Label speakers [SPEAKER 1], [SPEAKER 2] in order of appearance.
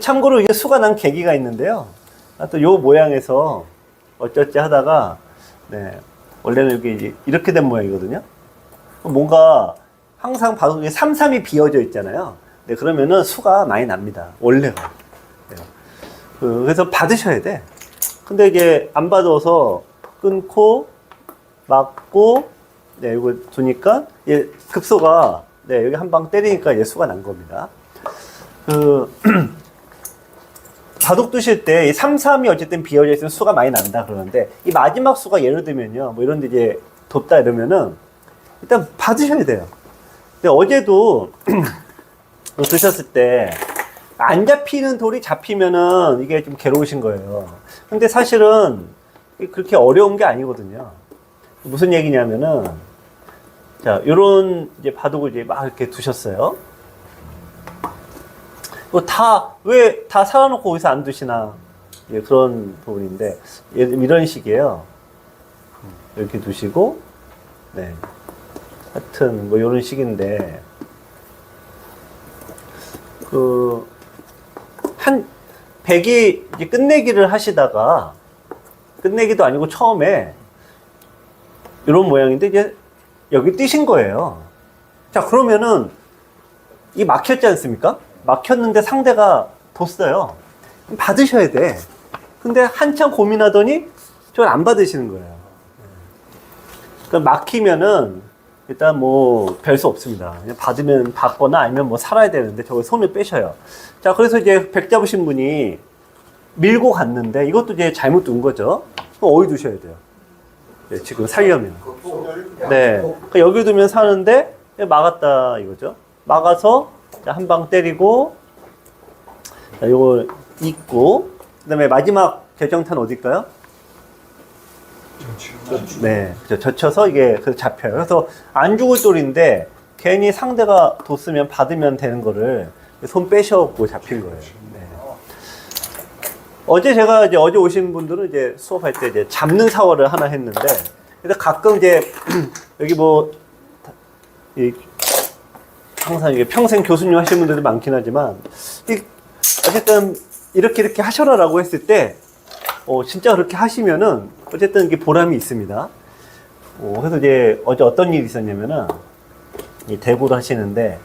[SPEAKER 1] 참고로 이게 수가 난 계기가 있는데요. 아, 또요 모양에서 어쩌지 하다가, 네, 원래는 이게 이렇게 된 모양이거든요. 뭔가 항상 봐도 이게 3, 3이 비어져 있잖아요. 네, 그러면은 수가 많이 납니다. 원래가. 네. 그, 그래서 받으셔야 돼. 근데 이게 안 받아서 끊고, 맞고, 네, 이거 두니까, 예, 급소가, 네, 여기 한 방 때리니까 얘 수가 난 겁니다. 그, 바둑 두실 때, 이 3, 3이 어쨌든 비어져 있으면 수가 많이 난다 그러는데, 이 마지막 수가 예를 들면요, 뭐 이런 데 이제 뒀다 이러면은, 일단 받으셔야 돼요. 근데 어제도 드셨을 때, 안 잡히는 돌이 잡히면은 이게 좀 괴로우신 거예요. 근데 사실은 그렇게 어려운 게 아니거든요. 무슨 얘기냐면은, 자, 요런 이제 바둑을 이제 막 이렇게 두셨어요. 다, 왜다 살아놓고 거기서 안 두시나. 예, 그런 부분인데, 예, 이런 식이에요. 이렇게 두시고, 네. 하여튼, 뭐, 요런 식인데, 그, 한, 백이 이제 끝내기를 하시다가, 끝내기도 아니고 처음에, 이런 모양인데, 이제 여기 뛰신 거예요. 자, 그러면은, 이 막혔지 않습니까? 막혔는데 상대가 뒀어요. 받으셔야 돼. 근데 한참 고민하더니 저걸 안 받으시는 거예요. 그럼 막히면은 일단 뭐 별 수 없습니다. 그냥 받으면 받거나 아니면 뭐 살아야 되는데 저걸 손을 빼셔요. 자, 그래서 이제 백 잡으신 분이 밀고 갔는데 이것도 이제 잘못 둔 거죠. 그럼 어디 두셔야 돼요? 네, 지금 살려면. 네. 그러니까 여기 두면 사는데 막았다 이거죠. 막아서 한 방 때리고 자, 요거 잊고 그다음에 마지막 결정탄 어딜까요? 네, 그죠. 젖혀서 이게 그래서 잡혀요. 그래서 안 죽을 돌인데 괜히 상대가 뒀으면 받으면 되는 거를 손 빼셔고 잡힌 거예요. 네. 어제 제가 이제 어제 오신 분들은 이제 수업할 때 이제 잡는 사월을 하나 했는데 그래서 가끔 이제 여기 뭐 이, 항상 이게 평생 교수님 하시는 분들도 많긴 하지만 이, 어쨌든 이렇게 이렇게 하셔라라고 했을 때 어, 진짜 그렇게 하시면은 어쨌든 이게 보람이 있습니다. 어, 그래서 이제 어제 어떤 일이 있었냐면은 이 대구를 하시는데